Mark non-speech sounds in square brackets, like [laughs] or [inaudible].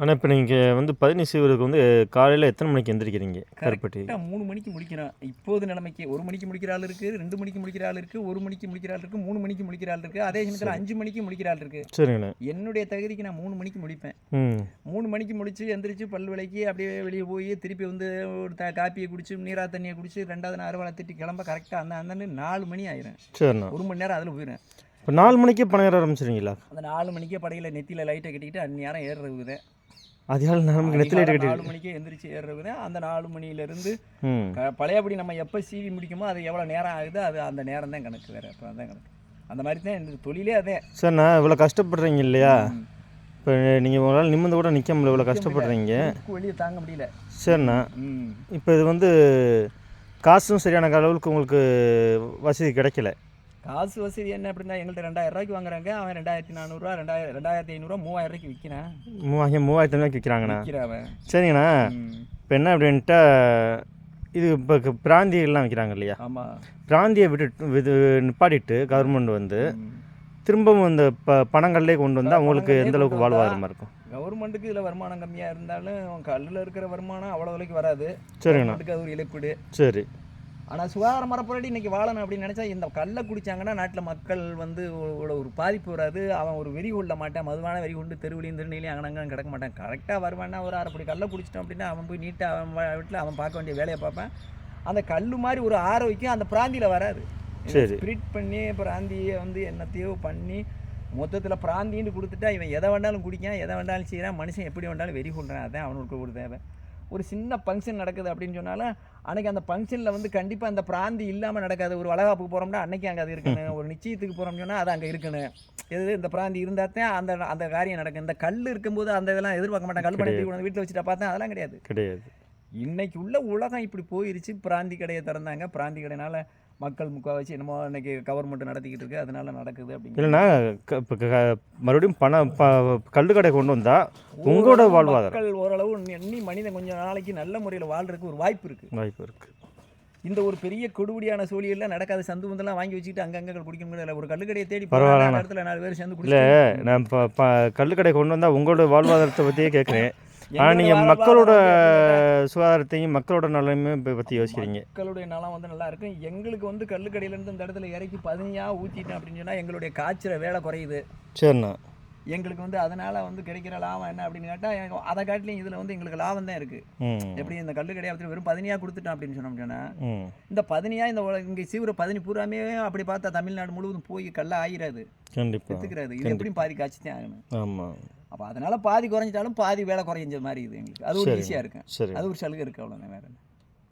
ஆனால் இப்போ நீங்கள் வந்து பதினி சீவருக்கு வந்து காலையில் எத்தனை மணிக்கு எந்திரிக்கிறீங்க? கருப்பட்டி. மூணு மணிக்கு முடிக்கணும் இப்போது நிலைமைக்கு ஒரு மணிக்கு முடிக்கிற ஆள் இருக்குது ரெண்டு மணிக்கு முடிக்கிற ஆள் இருக்குது ஒரு மணிக்கு முடிக்கிற ஆள் இருக்குது மூணு மணிக்கு முடிக்கிற ஆள் இருக்குது அதே சமயத்தில் அஞ்சு மணிக்கு முடிக்கிற ஆள் இருக்குது சரிங்கண்ணே. என்னுடைய தகுதிக்கு நான் மூணு மணிக்கு முடிப்பேன். மூணு மணிக்கு முடிச்சு எந்திரிச்சு பல் விளக்கி அப்படியே வெளியே போய் திருப்பி வந்து ஒரு த காப்பியை குடிச்சு நீரா தண்ணியை குடிச்சு ரெண்டாவது நாள் அறுவலை திட்டி கிளம்ப கரெக்டாக அந்த அந்த நாலு மணி ஆயிரும். ஒரு மணி நேரம் அதில் போயிடும் இப்போ நாலு மணிக்கே பணம் ஏற ஆரம்பிச்சிருங்களா அந்த நாலு மணிக்கே படையில் நெத்தியில் லைட்டை கட்டிக்கிட்டு அந்நேரம் ஏறுறது அதிகாலை நமக்கு நெத்தில கட்டி நாலு மணிக்கே எந்திரிச்சு ஏறுறது அந்த நாலு மணியிலேருந்து ம். க- பழையபடி நம்ம எப்போ சீவி முடிக்குமோ அது எவ்வளோ நேரம் ஆகுது அது அந்த நேரம் தான் கணக்கு வேறு. அப்போ தான் கணக்கு. அந்த மாதிரி தான் இந்த தொழிலே அதே. சரிண்ணா இவ்வளோ கஷ்டப்படுறீங்க இல்லையா? இப்போ நீங்கள் ஒரு நாள் நிமிர்ந்து கூட நிற்க முடியல இவ்வளோ கஷ்டப்படுறீங்க. வெளியே தாங்க முடியல. சரிண்ணா இப்போ இது வந்து காசும் சரியான அளவுக்கு உங்களுக்கு வசதி கிடைக்கல. காசு வசதி என்ன அப்படின்னா எங்கள்கிட்ட ரெண்டாயிரம் ரூபாய்க்கு வாங்குறாங்க. அவன் ரெண்டாயிரத்தி நானூறுரூவா ரெண்டாயிரம் ரெண்டாயிரத்தி ஐநூறுரூவா மூவாயிரம் ரூபாய்க்கு விற்கிறான். மூவாயிரம் மூவாயிரத்தி ஐநூறுக்கு விற்கிறாங்கண்ணா. விற்கிறான் சரிங்கண்ணா. இப்போ என்ன அப்படின்ட்டா இது இப்போ பிராந்தியெல்லாம் விற்கிறாங்க இல்லையா? ஆமாம் பிராந்தியை விட்டு இது நிப்பாட்டிட்டு கவர்மெண்ட் வந்து திரும்பவும் இந்த ப பணங்கள்லேயே கொண்டு வந்தால் அவங்களுக்கு எந்த அளவுக்கு வாழ்வாதாரமாக இருக்கும்? கவர்மெண்ட்டுக்கு இதில் வருமானம் கம்மியாக இருந்தாலும் கல்லில் இருக்கிற வருமானம் அவ்வளோ விலைக்கு வராது. சரிங்கண்ணா. கவர்மெண்ட்டுக்கு அது ஒரு இழப்பீடு. சரி. ஆனால் சுகாதார மரப்படி இன்னைக்கு வாழணும் அப்படின்னு நினச்சா இந்த கல்லை குடிச்சாங்கன்னா நாட்டில் மக்கள் வந்து ஒரு ஒரு பாதிப்பு வராது. அவன் ஒரு வெறி கொள்ள மாட்டான். மதுவான வெறி கொண்டு தெருவிலையும் திருநெல்லையும் அங்கனங்க கிடக்க மாட்டான். கரெக்டாக வருவான்னா ஒரு அரைப்படி கல்லை குடிச்சிட்டான் அப்படின்னா அவன் போய் நீட்டாக அவன் வீட்டில் அவன் பார்க்க வேண்டிய வேலையை பார்ப்பான். அந்த கல் மாதிரி ஒரு ஆரோக்கியம் அந்த பிராந்தியில் வராது. ஸ்பிரிட் பண்ணி பிராந்தியை வந்து என்னத்தையோ பண்ணி மொத்தத்தில் பிராந்தின்னு கொடுத்துட்டா இவன் எதை வேணாலும் குடிக்கான் எதை வேணாலும் செய்கிறான் மனுஷன் எப்படி வேணாலும் வெறி கொள்றான். அதான் அவனுக்கு ஒரு தேவை. ஒரு சின்ன ஃபங்க்ஷன் நடக்குது அப்படின்னு சொன்னாலும் அன்னைக்கு அந்த ஃபங்க்ஷனில் வந்து கண்டிப்பாக அந்த பிராந்தி இல்லாமல் நடக்காது. ஒரு வளகாப்புக்கு போகிறோம்னா அன்னைக்கு அங்கே அது இருக்கணும். [laughs] ஒரு நிச்சயத்துக்கு போகிறோம்னு சொன்னால் அது அங்கே இருக்கணும். எது இந்த பிராந்தி இருந்தால் தான் அந்த அந்த காரியம் நடக்கும். இந்த கல் இருக்கும்போது அந்த இதெல்லாம் எதிர்பார்க்க மாட்டாங்க. கல் பண்ணி வீட்டில் வச்சுட்டா பார்த்தா அதெல்லாம் கிடையாது. கிடையாது. இன்னைக்கு உள்ள உலகம் இப்படி போயிருச்சு. பிராந்தி கடையை திறந்தாங்க. பிராந்தி கடைனால மக்கள் முக்கால்வாசி என்னமோ இன்னைக்கு கவர்மெண்ட் நடத்திக்கிட்டு இருக்கு. அதனால நடக்குது அப்படிங்கிற இல்லைன்னா மறுபடியும் பணம் ப கல்லு கடை கொண்டு வந்தால் உங்களோட வாழ்வாதாரம். மக்கள் ஓரளவு எண்ணி மனிதன் கொஞ்சம் நாளைக்கு நல்ல முறையில் வாழ்றதுக்கு ஒரு வாய்ப்பு இருக்கு. வாய்ப்பு இருக்குது இந்த ஒரு பெரிய கொடுபடியான சூழியெல்லாம் நடக்காத சந்து முந்தெல்லாம் வாங்கி வச்சுக்கிட்டு அங்கங்க குடிக்க முடியல. ஒரு கல்லுக்கடையை தேடி பரவாயில்ல. இடத்துல நாலு பேர் சேர்ந்து இல்லை நான் இப்போ ப கல்லு கடை கொண்டு வந்தால் உங்களோட வாழ்வாதாரத்தை பற்றியே கேட்குறேன் ஆனால் நீங்கள் மக்களோட சுகாதாரத்தையும் மக்களோட நலமையும் இப்போ பற்றி யோசிக்கிறீங்க. மக்களுடைய நலம் வந்து நல்லா இருக்கும் எங்களுக்கு வந்து கல்லுக்கடையில இருந்து இந்த இடத்துல இறக்கி பதினியா ஊத்திட்டேன் அப்படின்னு சொன்னா எங்களுடைய காய்ச்சற வேலை குறையுது. சரிண்ணா. எங்களுக்கு வந்து அதனால வந்து கிடைக்கிற லாபம் என்ன அப்படின்னு கேட்டால் அதை காட்டிலையும் இதில் வந்து எங்களுக்கு லாபம் தான் இருக்கு. ம். எப்படி இந்த கல்லு கடையை வெறும் பதினியா கொடுத்துட்டோம் அப்படின்னு சொன்னோம்னா இந்த பதினியா இந்த இங்க சீவிர பதினி பூராமே அப்படி பார்த்தா தமிழ்நாடு முழுவதும் போய் கல்ல ஆயிராது கண்டிப்பாக செத்துக்கிறாது. இது எப்படியும் பாதி காய்ச்சி தான் ஆகணும். ஆமாம் அப்போ அதனால பாதி குறைஞ்சிட்டாலும் பாதி வேலை குறைஞ்ச மாதிரி இது எங்களுக்கு. அது ஒரு. ஈஸியாக இருக்கும் அது ஒரு சலுகை இருக்கு அவ்வளோதான் வேற